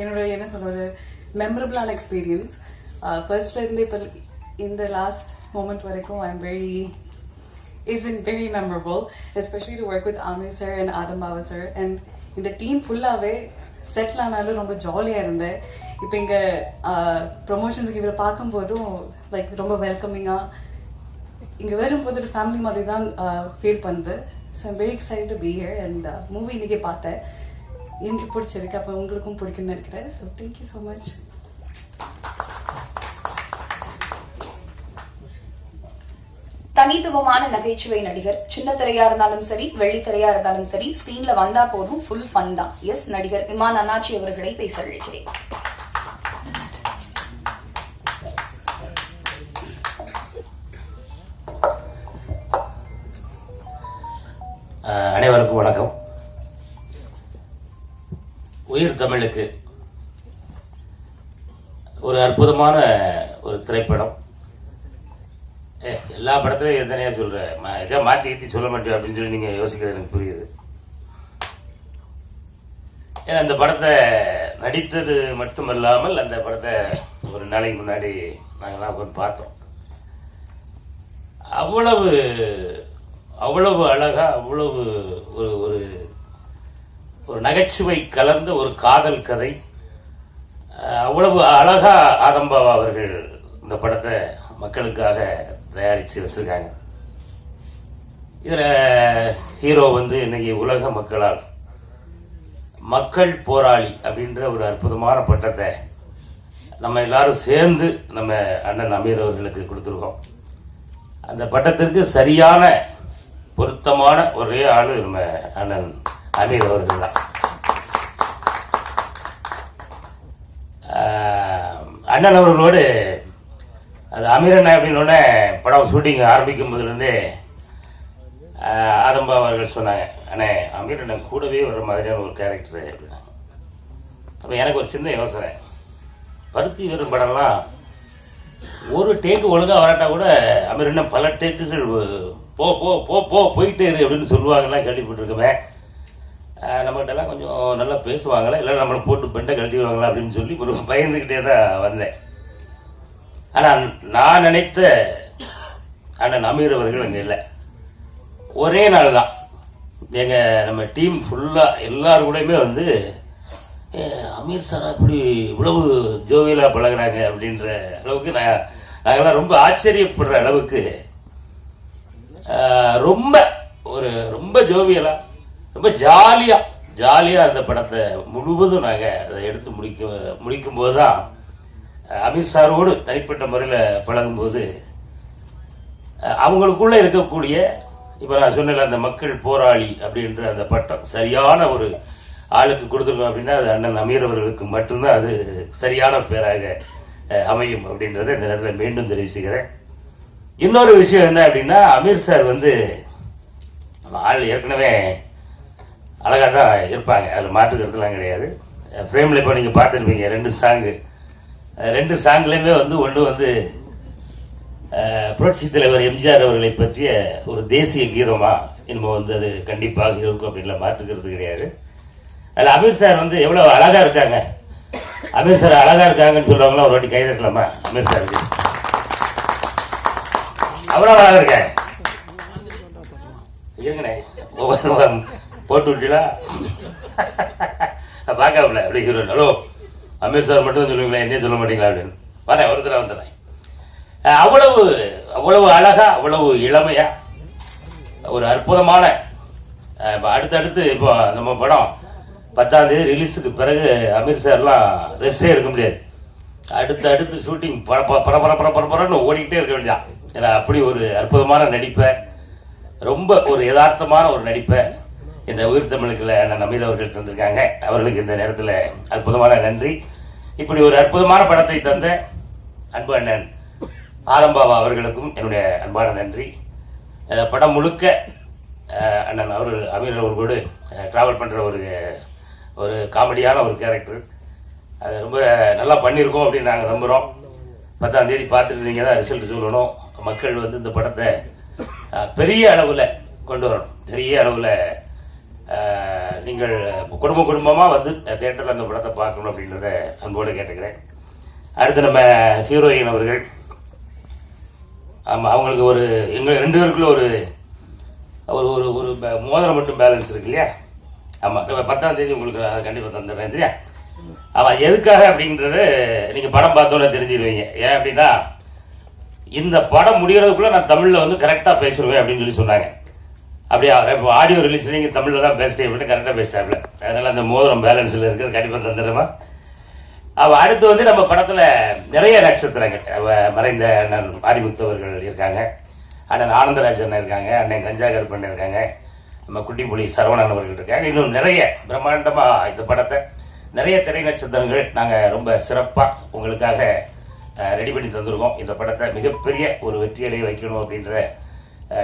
என்னோட என்ன சொல்கிறது மெமரபிளான எக்ஸ்பீரியன்ஸ் ஃபர்ஸ்ட்ல இருந்து இப்போ இந்த லாஸ்ட் மூமெண்ட் வரைக்கும் I am very is been very memorable especially to work with ஆமி sir and Adam Baba sir and இந்த டீம் ஃபுல்லாகவே செட்டில் ஆனாலும் ரொம்ப ஜாலியாக இருந்தேன். இப்போ இங்கே ப்ரொமோஷன்ஸுக்கு uh, இவரை பார்க்கும்போதும் லைக் ரொம்ப வெல்கமிங்காக இங்கே வரும்போது ஒரு ஃபேமிலி மாதிரி தான் ஃபீல் uh, பண்ணுது. So I'm very excite to be here and movie இன்றைக்கே பார்த்தேன். எனக்கு பிடிச்சிருக்கு அப்போ உங்களுக்கும் பிடிக்கும்னு இருக்கிறேன் ஸோ தேங்க்யூ ஸோ மச் தனித்துவமான நகைச்சுவை நடிகர். சின்ன திரையா இருந்தாலும் சரி வெள்ளி திரையா இருந்தாலும் சரி ஸ்கிரீன்ல வந்தா போதும் ஃபுல் ஃபன் தான். எஸ் நடிகர் இமான் அண்ணாச்சி அவர்களை பேச அழைக்கிறேன் அனைவருக்கும் வணக்கம். உயிர் தமிழுக்கு. ஒரு அற்புதமான ஒரு திரைப்படம். எல்லா படத்துலையும் எத்தனையா சொல்கிறேன் இதை மாற்றி கீத்தி சொல்ல மாட்டேன் அப்படின்னு சொல்லி நீங்கள் யோசிக்கிறது எனக்கு புரியுது. ஏன்னா அந்த படத்தை நடித்தது மட்டுமல்லாமல் அந்த படத்தை ஒரு நாளைக்கு முன்னாடி நாங்கள்லாம் உட்காந்து பார்த்தோம். அவ்வளவு அவ்வளவு அழகாக அவ்வளவு ஒரு ஒரு ஒரு நகைச்சுவை கலந்த ஒரு காதல் கதை. அவ்வளவு அழகா ஆதம்பாவா அவர்கள் இந்த படத்தை மக்களுக்காக தயாரித்து வச்சுருக்காங்க. இதில் ஹீரோ வந்து இன்னைக்கு உலக மக்களால் மக்கள் போராளி அப்படின்ற ஒரு அற்புதமான பட்டத்தை நம்ம எல்லாரும் சேர்ந்து நம்ம அண்ணன் அமீர் அவர்களுக்கு கொடுத்துருக்கோம். அந்த பட்டத்திற்கு சரியான பொருத்தமான ஒரே ஆள் நம்ம அண்ணன் அமீர் அவர்கள் தான். அண்ணன் அவர்களோடு அது அமீரன் அப்படின்னோடனே படம் ஷூட்டிங் ஆரம்பிக்கும் போதுலேருந்தே ஆதம்பா அவர்கள் சொன்னாங்க அண்ணே அமீரண்ணன் கூடவே வர மாதிரியான ஒரு கேரக்டர் அப்படின்னாங்க. அப்போ எனக்கு ஒரு சின்ன யோசனை. பருத்தி வெறும் படம்லாம் ஒரு டேக்கு ஒழுங்காக வராட்டா கூட அமீரண்ணன் பல டேக்குகள் போ போ போ போ போயிட்டே இரு அப்படின்னு சொல்லுவாங்கலாம் கேள்விப்பட்டிருக்கவேன் நம்மகிட்டலாம் நம்மகிட்ட எல்லாம் கொஞ்சம் நல்லா பேசுவாங்களா? இல்லை நம்மளை போட்டு பெண்டை கழட்டிடுவாங்களா அப்படின்னு சொல்லி ஒரு பயந்துக்கிட்டே தான் வந்தேன். ஆனால் நான் நினைத்த அண்ணன் அமீர் அவர்கள் அங்கே இல்லை. ஒரே நாள் தான். எங்கள் நம்ம டீம் ஃபுல்லாக எல்லார் கூடயுமே வந்து அமீர் சார் அப்படி இவ்வளவு ஜோவியலாக பழகுறாங்க அப்படின்ற அளவுக்கு நான் நாங்கள்லாம் ரொம்ப ஆச்சரியப்படுற அளவுக்கு ரொம்ப ஒரு ரொம்ப ஜோவியலாக ரொம்ப ஜாலியாக ஜாலியாக அந்த படத்தை முழுவதும் நாங்கள் அதை எடுத்து முடிக்க முடிக்கும் போது தான் அமீர் தனிப்பட்ட முறையில் பழகும்போது அவங்களுக்குள்ளே இருக்கக்கூடிய இப்போ நான் சொன்னல அந்த மக்கள் போராளி அப்படின்ற அந்த பட்டம் சரியான ஒரு ஆளுக்கு கொடுத்துருக்கோம் அப்படின்னா அது அண்ணன் அமீர் அவர்களுக்கு மட்டும்தான் அது சரியான பேராக அமையும் அப்படின்றத இந்த நேரத்தில் மீண்டும் தெரிவிச்சுக்கிறேன். இன்னொரு விஷயம் என்ன அப்படின்னா அமீர் சார் வந்து நம்ம ஆள் ஏற்கனவே அழகாக தான் இருப்பாங்க. அதில் மாற்றுக்கிறதுலாம் கிடையாது. ஃப்ரேமில் இப்போ நீங்கள் பார்த்துருப்பீங்க ரெண்டு சாங்கு ரெண்டு சாங்லேயுமே வந்து ஒன்று வந்து புரட்சி தலைவர் எம்ஜிஆர் அவர்களை பற்றிய ஒரு தேசிய கீதமாக இனிமே வந்து அது கண்டிப்பாக இருக்கும் அப்படின்லாம் மாற்றுக்கிறது கிடையாது. அதில் அமீர் சார் வந்து எவ்வளோ அழகாக இருக்காங்க. அமீர் சார் அழகாக இருக்காங்கன்னு சொல்லுவாங்களா ஒரு வாட்டி கைதட்டலாமா அமீர் சாருக்கு அவ்வளோ அழகாக இருக்காங்க இருங்கண்ணே ஒவ்வொரு போட்டு விட்டீங்களா பார்க்கல அப்படி ஹீரோ ஹலோ அமீர் சார் மட்டும் சொல்லுவீங்களா என்ன சொல்ல மாட்டீங்களா அப்படின்னு. வரேன் ஒரு தடவை வந்துடுறேன். அவ்வளவு அவ்வளவு அழகா அவ்வளவு இளமையா ஒரு அற்புதமான இப்போ அடுத்தடுத்து இப்போ நம்ம படம் பத்தாம் தேதி ரிலீஸுக்கு பிறகு அமீர் சார்லாம் ரெஸ்டே எடுக்க முடியாது. அடுத்து அடுத்து ஷூட்டிங் பர பர பர பர பர ஓடிக்கிட்டே இருக்க வேண்டியதான் ஏன்னா அப்படி ஒரு அற்புதமான நடிப்பை ரொம்ப ஒரு யதார்த்தமான ஒரு நடிப்பை இந்த உயிர் தமிழுக்குள்ள அண்ணன் அமீர் அவர்கள் தந்திருக்காங்க. அவர்களுக்கு இந்த நேரத்தில் அற்புதமான நன்றி. இப்படி ஒரு அற்புதமான படத்தை தந்த அன்பு அண்ணன் ஆலம்பாபா அவர்களுக்கும் என்னுடைய அன்பான நன்றி. படம் முழுக்க அண்ணன் அவர் அமீர் அவர்களோடு ட்ராவல் பண்ணுற ஒரு ஒரு காமெடியான ஒரு கேரக்டர் அது ரொம்ப நல்லா பண்ணியிருக்கோம் அப்படின்னு நாங்கள் நம்புகிறோம் பத்தாம் தேதி பார்த்துட்டு நீங்கள் தான் ரிசல்ட் சொல்லணும். மக்கள் வந்து இந்த படத்தை பெரிய அளவில் கொண்டு வரணும். பெரிய அளவில் நீங்கள் குடும்ப குடும்பமாக வந்து தேட்டரில் அந்த படத்தை பார்க்கணும் அப்படின்றத அன்போடு கேட்டுக்கிறேன். அடுத்து நம்ம ஹீரோயின் அவர்கள். ஆமாம் அவங்களுக்கு ஒரு எங்கள் ரெண்டு பேருக்குள்ள ஒரு ஒரு ஒரு ஒரு மோதிரம் மட்டும் பேலன்ஸ் இருக்கு இல்லையா? ஆமாம் பத்தாம் தேதி உங்களுக்கு கண்டிப்பாக தந்துடுறேன் சரியா? ஆமாம் எதுக்காக அப்படின்றது நீங்கள் படம் பார்த்தோன்னே தெரிஞ்சிடுவீங்க. ஏன் அப்படின்னா இந்த படம் முடிகிறதுக்குள்ளே நான் தமிழில் வந்து கரெக்டாக பேசிடுவேன் அப்படின்னு சொல்லி சொன்னாங்க. அப்படியா இப்போ ஆடியோ ரிலீஸ் நீங்கள் தமிழில் தான் பேச அப்படின்னு கரெக்டாக பேசிட்டாப்ல. அதனால் அந்த மோதிரம் பேலன்ஸில் இருக்கிறது கண்டிப்பாக தந்துடுமா? அவ அடுத்து வந்து நம்ம படத்தில் நிறைய நட்சத்திரங்கள். அவ மறைந்த அண்ணன் மாரிமுத்து இருக்காங்க. அண்ணன் ஆனந்தராஜ் அண்ணன் இருக்காங்க அண்ணன் கஞ்சா கருப்பண்ணன் இருக்காங்க நம்ம குட்டிப்புலி சரவணன் அவர்கள் இருக்காங்க. இன்னும் நிறைய பிரம்மாண்டமாக இந்த படத்தை நிறைய திரை நட்சத்திரங்கள் நாங்கள் ரொம்ப சிறப்பாக உங்களுக்காக ரெடி பண்ணி தந்திருக்கோம். இந்த படத்தை மிகப்பெரிய ஒரு வெற்றியடைய வைக்கணும் அப்படின்ற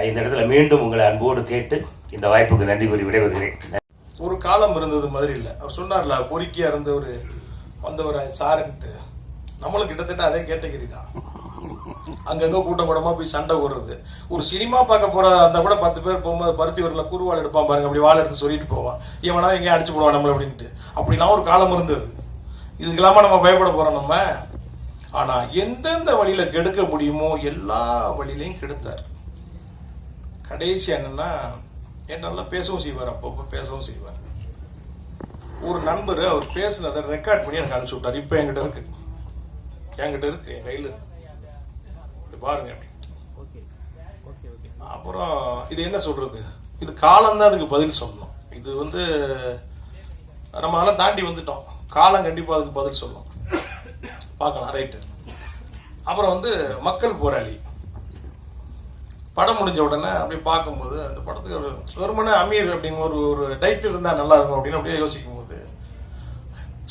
இந்த இடத்துல மீண்டும் உங்களை அன்போடு கேட்டு இந்த வாய்ப்புக்கு நன்றி கூறி விடைபெறுகிறேன். ஒரு காலம் இருந்தது மாதிரி இல்லை. அவர் சொன்னார்ல பொறுக்கியா இருந்த ஒரு வந்தவர் சாருன்ட்டு. நம்மளும் கிட்டத்தட்ட அதே கேட்டகிரி தான். அங்கங்க கூட்டம் கூட்டமா போய் சண்டை போடுறது. ஒரு சினிமா பார்க்க போற அந்த கூட பத்து பேர் போகும்போது பருத்தி வரல குருவாள் எடுப்பான் பாருங்க அப்படி வாழை எடுத்து சொல்லிட்டு போவான். இவனா எங்கேயும் அடிச்சு போடுவான் நம்மள அப்படின்ட்டு. அப்படிலாம் ஒரு காலம் இருந்தது. இதுக்கெல்லாமா நம்ம பயப்பட போறோம் நம்ம. ஆனா எந்தெந்த வழியில கெடுக்க முடியுமோ எல்லா வழியிலையும் கெடுத்தார். கடைசி என்னன்னா என் நல்லா பேசவும் செய்வார் அப்பப்போ பேசவும் செய்வார். ஒரு நண்பர் அவர் பேசுனதை ரெக்கார்ட் பண்ணி எனக்கு அனுப்பிச்சு விட்டார். இப்போ என்கிட்ட இருக்கு. என்கிட்ட இருக்கு என் கையில் இருக்கு. பாருங்க அப்புறம் இது என்ன சொல்றது? இது காலம் தான் அதுக்கு பதில் சொல்லணும். இது வந்து நம்ம அதெல்லாம் தாண்டி வந்துட்டோம். காலம் கண்டிப்பா அதுக்கு பதில் சொல்லும் பார்க்கலாம் ரைட்டு. அப்புறம் வந்து மக்கள் போராளி. படம் முடிஞ்ச உடனே அப்படியே பார்க்கும்போது அந்த படத்துக்கு ஒரு வெறுமனே அமீர் அப்படின்னு ஒரு ஒரு டைட்டில் இருந்தால் நல்லா இருக்கும் அப்படின்னு அப்படியே யோசிக்கும் போது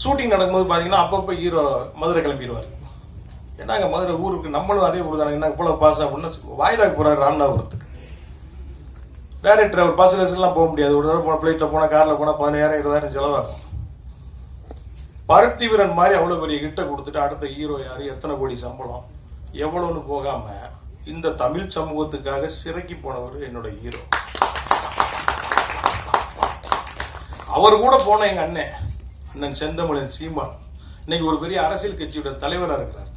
ஷூட்டிங் நடக்கும்போது பார்த்தீங்கன்னா அப்பப்போ ஹீரோ மதுரை கிளம்பிடுவார். என்னங்க மதுரை ஊருக்கு நம்மளும் அதே ஊர் தானே என்ன இவ்வளோ பாஸ் அப்படின்னு வாய்தாக்கு போகிறார் ராமநாதபுரத்துக்கு. டேரக்டர் அவர் பாஸ் எல்லாம் போக முடியாது. ஒரு தடவை போன ஃப்ளைட்டில் போனால் காரில் போனால் பதினாயிரம் இருபதாயிரம் செலவாகும். பருத்தி வீரன் மாதிரி அவ்வளோ பெரிய கிட்ட கொடுத்துட்டு அடுத்த ஹீரோ யார்? எத்தனை கோடி சம்பளம்? எவ்வளோன்னு போகாமல் இந்த தமிழ் சமூகத்துக்காக சிறக்கி போனவர் என்னோட ஹீரோ. அவர் கூட போன எங்க அண்ணன் அண்ணன் செந்தமிழன் சீமான். இன்னைக்கு ஒரு பெரிய அரசியல் கட்சியோட தலைவராக இருக்கிறார்.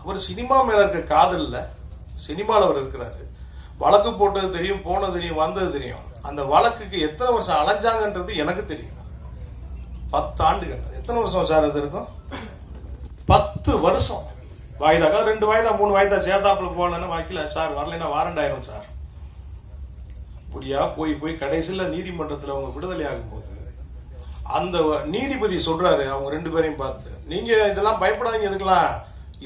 அவர் சினிமா மேல இருக்க காதல்ல சினிமாவில் அவர் இருக்கிறாரு. வழக்கு போட்டது தெரியும் போனது தெரியும் வந்தது தெரியும். அந்த வழக்குக்கு எத்தனை வருஷம் அலைஞ்சாங்கன்றது எனக்கு தெரியும். பத்து ஆண்டுகள் எத்தனை வருஷம் சார் அது இருக்கும்? பத்து வருஷம். வாய்தாக்கா ரெண்டு வாய்தா மூணு வாய்தா சேதாப்புல போகலன்னு வாக்கில சார் வரலைன்னா வாரண்டாயிரம் சார். இப்படியா போய் போய் கடைசியில் நீதிமன்றத்தில் அவங்க விடுதலை ஆகும்போது அந்த நீதிபதி சொல்றாரு அவங்க ரெண்டு பேரையும் பார்த்து நீங்க இதெல்லாம் பயப்படாதீங்க எதுக்கலாம்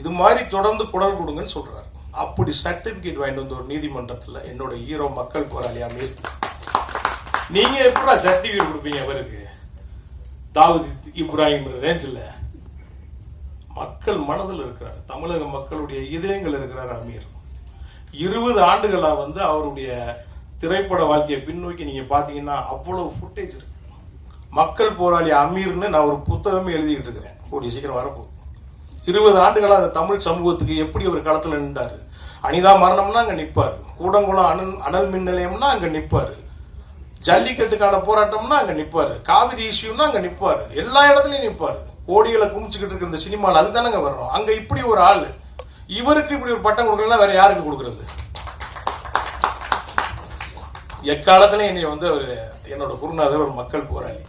இது மாதிரி தொடர்ந்து குடல் கொடுங்கன்னு சொல்றாரு. அப்படி சர்டிபிகேட் வாங்கிட்டு வந்து ஒரு நீதிமன்றத்தில் என்னோட ஹீரோ மக்கள் போராளியா மீர் நீங்க எப்படா சர்டிபிகேட் கொடுப்பீங்க அவருக்கு? தாவூத் இப்ராஹிம் ரேஞ்சில் மக்கள் மனதில் இருக்கிறார். தமிழக மக்களுடைய இதயங்கள் இருக்கிறார் அமீர். இருபது ஆண்டுகளா வந்து அவருடைய திரைப்பட வாழ்க்கையை பின்னோக்கி நீங்க பாத்தீங்கன்னா அவ்வளவு ஃபுட்டேஜ் இருக்கு. மக்கள் போராளி அமீர்னு நான் ஒரு புத்தகமே எழுதிட்டு இருக்கிறேன். கூடிய சீக்கிரம் வரப்போகுது. இருபது ஆண்டுகளா அந்த தமிழ் சமூகத்துக்கு எப்படி ஒரு களத்துல நின்றாரு? அனிதா மரணம்னா அங்க நிற்பாரு. கூடங்குளம் அனல் அனல் மின் நிலையம்னா அங்க நிற்பாரு. ஜல்லிக்கட்டுக்கான போராட்டம்னா அங்க நிற்பாரு. காவிரி இஷ்யூன்னா அங்க நிற்பாரு. எல்லா இடத்துலயும் நிற்பாரு. கோடிகளை குமிச்சுக்கிட்டு இருக்கிற இந்த சினிமால அதுதானங்க வரணும். அங்கே இப்படி ஒரு ஆள். இவருக்கு இப்படி ஒரு பட்டம் கொடுக்கலாம் வேற யாருக்கு கொடுக்குறது? எக்காலத்துல என்னை வந்து அவர் என்னோட குருநாதர் ஒரு மக்கள் போராளி.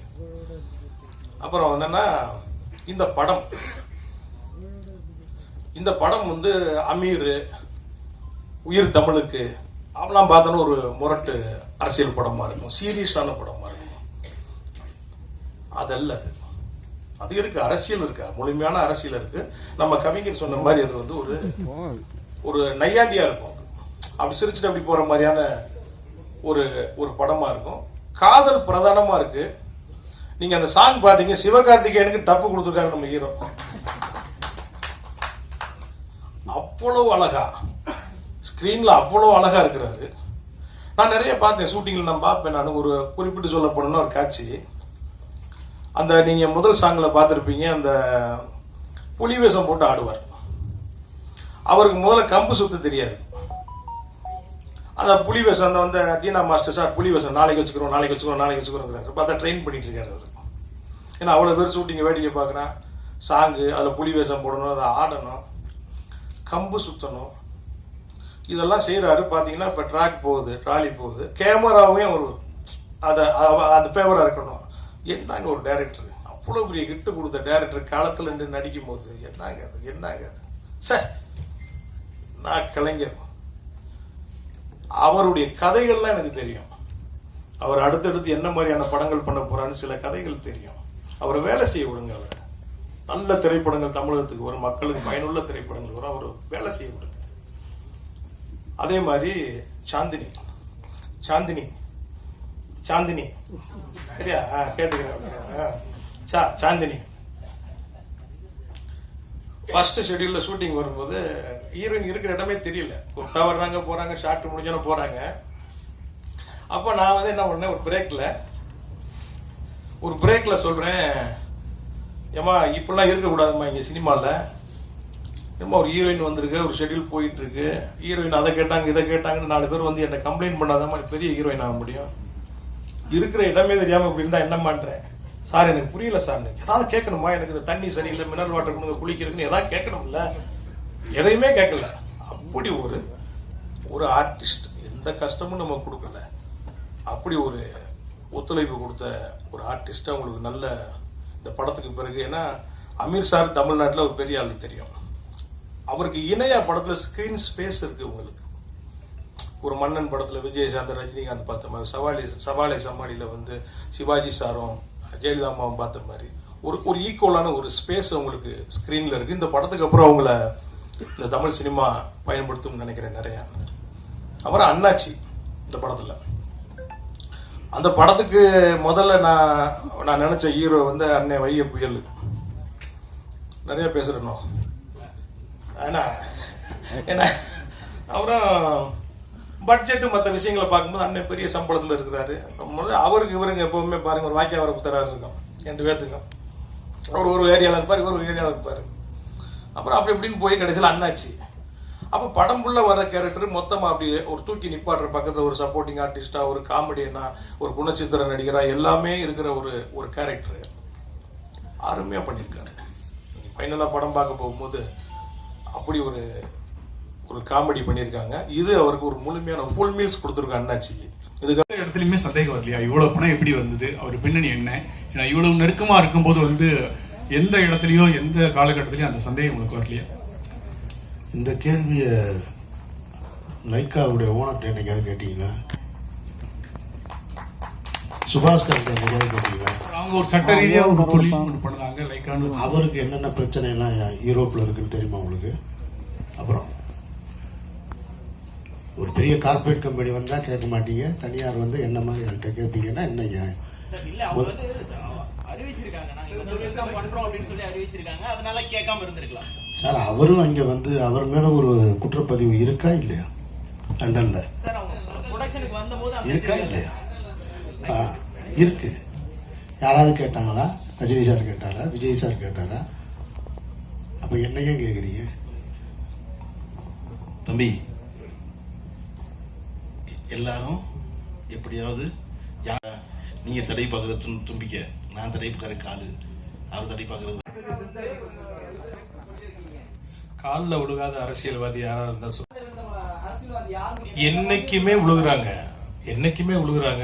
அப்புறம் என்னன்னா இந்த படம். இந்த படம் வந்து அமீர் உயிர் தமிழுக்கு அவெல்லாம் பார்த்தோன்னா ஒரு முரட்டு அரசியல் படமாக இருக்கும். சீரியஸான படமாக இருக்கும். அதல்ல அது. அது இருக்கு அரசியல் இருக்கு. முழுமையான அரசியல் இருக்கு. நம்ம கவிஞர் சொன்ன மாதிரி அது வந்து ஒரு ஒரு நையாண்டியா இருக்கும் அது. அப்படி சிரிச்சுட்டு அப்படி போற மாதிரியான ஒரு ஒரு படமா இருக்கும். காதல் பிரதானமா இருக்கு. நீங்க அந்த சாங் பாத்தீங்க சிவகார்த்திகேயனுக்கு டப்பு கொடுத்துருக்காரு நம்ம ஹீரோ அவ்வளவு அழகா. ஸ்க்ரீன்ல அவ்வளவு அழகா இருக்கிறாரு. நான் நிறைய பார்த்தேன் ஷூட்டிங்ல நான் பார்ப்பேன் நான். ஒரு குறிப்பிட்டு சொல்ல போனோம்னா ஒரு காட்சி. அந்த நீங்கள் முதல் சாங்கில் பார்த்துருப்பீங்க அந்த புலி வேஷம் போட்டு ஆடுவார். அவருக்கு முதல்ல கம்பு சுத்த தெரியாது. அந்த புலி வேஷம் அந்த வந்து தீனா மாஸ்டர் சார் புலி வேஷம் நாளைக்கு வச்சுக்கிறோம் நாளைக்கு வச்சுக்கிறோம் நாளைக்கு வச்சுக்கிறோம் பார்த்தா ட்ரெயின் பண்ணிட்டு இருக்காரு அவர். ஏன்னா அவ்வளோ பேர் ஷூட்டிங் வேடிக்கை பார்க்குறேன். சாங்கு அதில் புலி வேஷம் போடணும் அதை ஆடணும். கம்பு சுற்றணும் இதெல்லாம் செய்கிறாரு பார்த்தீங்கன்னா இப்போ ட்ராக் போகுது ட்ராலி போகுது. கேமராவையும் ஒரு அதை அந்த அது ஃபேவராக இருக்கணும். என்னங்க ஒரு டேரக்டர் அவ்வளோ பெரிய கிட்ட கொடுத்த டேரக்டர் காலத்தில் நின்று நடிக்கும் போது என்னங்க அது? என்னங்க அது? சார் நான் கலைஞர். அவருடைய கதைகள்லாம் எனக்கு தெரியும். அவர் அடுத்தடுத்து என்ன மாதிரியான படங்கள் பண்ண போறான்னு சில கதைகள் தெரியும். அவர் வேலை செய்ய விடுங்க அவர். நல்ல திரைப்படங்கள் தமிழகத்துக்கு வரும். மக்களுக்கு பயனுள்ள திரைப்படங்கள் வரும். அவர் வேலை செய்ய விடுங்க. அதே மாதிரி சாந்தினி. சாந்தினி சாந்தினி. சரியா? ஆ, கேட்டுக்கிறேன். ஆ. சா சாந்தினி. ஃபர்ஸ்ட் ஷெட்யூல்ல ஷூட்டிங் வரும்போது ஹீரோயின் இருக்கிற இடமே தெரியல. கொட்டா வர்றாங்க போறாங்க ஷார்ட் முடிஞ்சோன்னு போறாங்க. அப்போ நான் வந்து என்ன பண்ணேன்? ஒரு பிரேக்கில் ஒரு பிரேக்கில் சொல்கிறேன் ஏமா இப்படிலாம் இருக்கக்கூடாதும்மா இங்கே சினிமாவில் ஏமா ஒரு ஹீரோயின் வந்திருக்கு ஒரு ஷெட்யூல் போயிட்டுருக்கு ஹீரோயின் அதை கேட்டாங்க இதை கேட்டாங்கன்னு நாலு பேர் வந்து என்னை கம்ப்ளைண்ட் பண்ணாதான் மாதிரி பெரிய ஹீரோயின் ஆக முடியும். இருக்கிற இடமே தெரியாம இப்படி இருந்தா என்ன பண்றேன் சார் எனக்கு புரியல சார். ஏதாவது கேட்கணுமா? எனக்கு இந்த தண்ணி சரியில்லை மினரல் வாட்டர் கொடுங்க குளிக்கிறதுன்னு ஏதாவது கேட்கணும்ல? எதையுமே கேட்கல. அப்படி ஒரு ஒரு ஆர்டிஸ்ட் எந்த கஷ்டமும் நம்ம கொடுக்கல. அப்படி ஒரு ஒத்துழைப்பு கொடுத்த ஒரு ஆர்டிஸ்ட் அவங்களுக்கு நல்ல இந்த படத்துக்கு பிறகு ஏன்னா அமீர் சார் தமிழ்நாட்டில் ஒரு பெரிய ஆள் தெரியும். அவருக்கு இணையா படத்தில் ஸ்கிரீன் ஸ்பேஸ் இருக்கு உங்களுக்கு. ஒரு மன்னன் படத்தில் விஜயசாந்த் ரஜினிகாந்த் பார்த்த மாதிரி சவாலி சவாலை சமாளியில் வந்து சிவாஜி சாரும் ஜெயலலிதா அம்மாவும் பார்த்த மாதிரி. ஒரு ஒரு ஈக்குவலான ஒரு ஸ்பேஸ் அவங்களுக்கு ஸ்க்ரீனில் இருக்குது இந்த படத்துக்கு அப்புறம் அவங்கள இந்த தமிழ் சினிமா பயன்படுத்தும்னு நினைக்கிறேன் நிறையா. அப்புறம் அண்ணாச்சி இந்த படத்தில். அந்த படத்துக்கு முதல்ல நான் நான் நினச்ச ஹீரோ வந்து அண்ணன் வைய புயல். நிறைய பேசுறேனோ? ஏன்னா என்ன அப்புறம் பட்ஜெட்டு மற்ற விஷயங்களை பார்க்கும்போது அண்ணன் பெரிய சம்பளத்தில் இருக்கிறாரு. முதல்ல அவருக்கு இவருங்க எப்பவுமே பாருங்க ஒரு வாக்கிய அவரை புத்தராக இருக்கும். ரெண்டு பேர்த்துக்கும் அவர் ஒரு ஏரியாவில் இருப்பார் இவர் ஒரு ஏரியாவில் இருப்பார். அப்புறம் அப்படி இப்படின்னு போய் கடைசியில் அண்ணாச்சி. அப்போ படம் புள்ள வர கேரக்டர் மொத்தமாக அப்படி ஒரு தூக்கி நிப்பாடுற பக்கத்தில் ஒரு சப்போர்ட்டிங் ஆர்டிஸ்டாக ஒரு காமெடியனா ஒரு குணச்சித்திர நடிகராக எல்லாமே இருக்கிற ஒரு ஒரு கேரக்டர் அருமையாக பண்ணியிருக்காரு. ஃபைனலாக படம் பார்க்க போகும்போது அப்படி ஒரு ஒரு காமெடி பண்ணியிருக்காங்க. இது அவருக்கு ஒரு முழுமையான ஃபுல் மீல்ஸ் கொடுத்துருக்காங்க அண்ணாச்சிக்கு இதுக்கு எந்த இடத்துலயுமே சந்தேகம் வரலையா? இவ்வளவு பணம் எப்படி வந்தது? அவர் பின்னணி என்ன? ஏன்னா இவ்வளவு நெருக்கமா இருக்கும்போது வந்து எந்த இடத்துலயோ எந்த காலகட்டத்திலயும் அந்த சந்தேகம் உங்களுக்கு வரலையா? இந்த கேள்வியை லைக்காவுடைய ஓனர்கிட்ட என்னைக்காவது கேட்டீங்களா? கேட்டீங்களா? அவங்க ஒரு சட்ட ரீதியா ஒரு தொழில் ஒன்று பண்ணாங்க லைக்கான அவருக்கு என்னென்ன பிரச்சனை எல்லாம் யூரோப்பில் இருக்குன்னு தெரியுமா உங்களுக்கு? அப்புறம். ஒரு பெரிய கார்ப்பரேட் கம்பெனி வந்தா கேட்க மாட்டீங்க. தனியார் வந்து என்ன மாதிரி என்கிட்ட கேட்பீங்கன்னா என்னங்க இல்ல அவங்க வந்து அறிவிச்சிருக்காங்க. நாங்க இந்த தொழில் தான் பண்றோம் அப்படின்னு சொல்லி அறிவிச்சிருக்காங்க. அதனால கேட்காம இருந்திருக்கலாம். சார் அவரும் அங்கே வந்து அவர் மேல ஒரு குற்றப்பதிவு இருக்கா இல்லையா? லண்டன்ல. சார் அவங்க ப்ரொடக்ஷனுக்கு வந்தபோது அந்த இருக்கா இல்லையா? ஆ இருக்கு. யாராவது கேட்டாங்களா? ரஜினி சார் கேட்டாரா? விஜய் சார் கேட்டாரா? அப்ப என்ன ஏன் கேக்குறீங்க. தம்பி எல்லாரும் எப்படியாவது யா நீங்க தடை பார்க்கறது தும் தும்பிக்க. நான் தடை பார்க்கற காலு அவர் தடை பார்க்கறது காலில் விழுகாத அரசியல்வாதி யாரா இருந்தா சொல்லு என்னைக்குமே விழுகுறாங்க என்னைக்குமே விழுகுறாங்க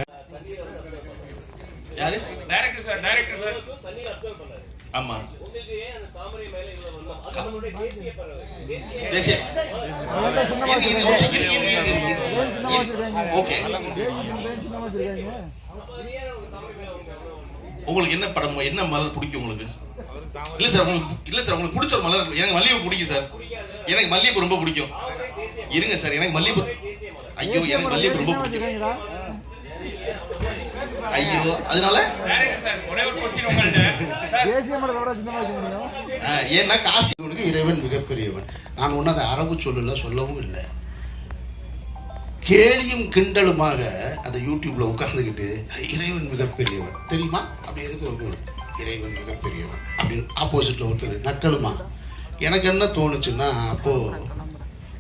யாரு? டைரக்டர் சார் டைரக்டர் சார் ஆமா தேசிய இருக்கு, இருக்கு, இருக்கு, இருக்கு, இருக்கு, இருக்கு. ஓகே உங்களுக்கு என்ன படம் என்ன மலர் பிடிக்கும் உங்களுக்கு? இல்ல சார் உங்களுக்கு இல்ல சார் உங்களுக்கு பிடிச்ச ஒரு மலர் எனக்கு மல்லிகைப்பூ பிடிக்கும் சார். எனக்கு மல்லிகைப்பூ ரொம்ப பிடிக்கும். இருங்க சார் எனக்கு மல்லிகைப்பூ ஐயோ எனக்கு மல்லிகைப்பூ ரொம்ப பிடிக்கும். ஐயோ அதனால? ஏன்னா காசு இவனுக்கு இறைவன் மிகப்பெரியவன். நான் ஒன்றும் அதை அரபு சொல்லல சொல்லவும் இல்லை. கேலியும் கிண்டலுமாக அந்த யூடியூப்ல உட்கார்ந்துக்கிட்டு இறைவன் மிகப்பெரியவன். தெரியுமா? அப்படி எதுக்கு ஒரு இறைவன் மிகப்பெரியவன். அப்படின்னு ஆப்போசிட்ல ஒருத்தர் நக்கலுமா? எனக்கு என்ன தோணுச்சுன்னா அப்போ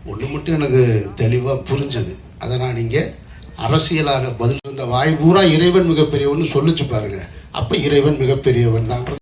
ஒன்று மட்டும் எனக்கு தெளிவாக புரிஞ்சது. அதை நான் இங்கே அரசியலாக பதில் இருந்த வாய் பூரா இறைவன் மிகப்பெரியவன் சொல்லிச்சு பாருங்க. அப்ப இறைவன் மிகப்பெரியவன் தான்.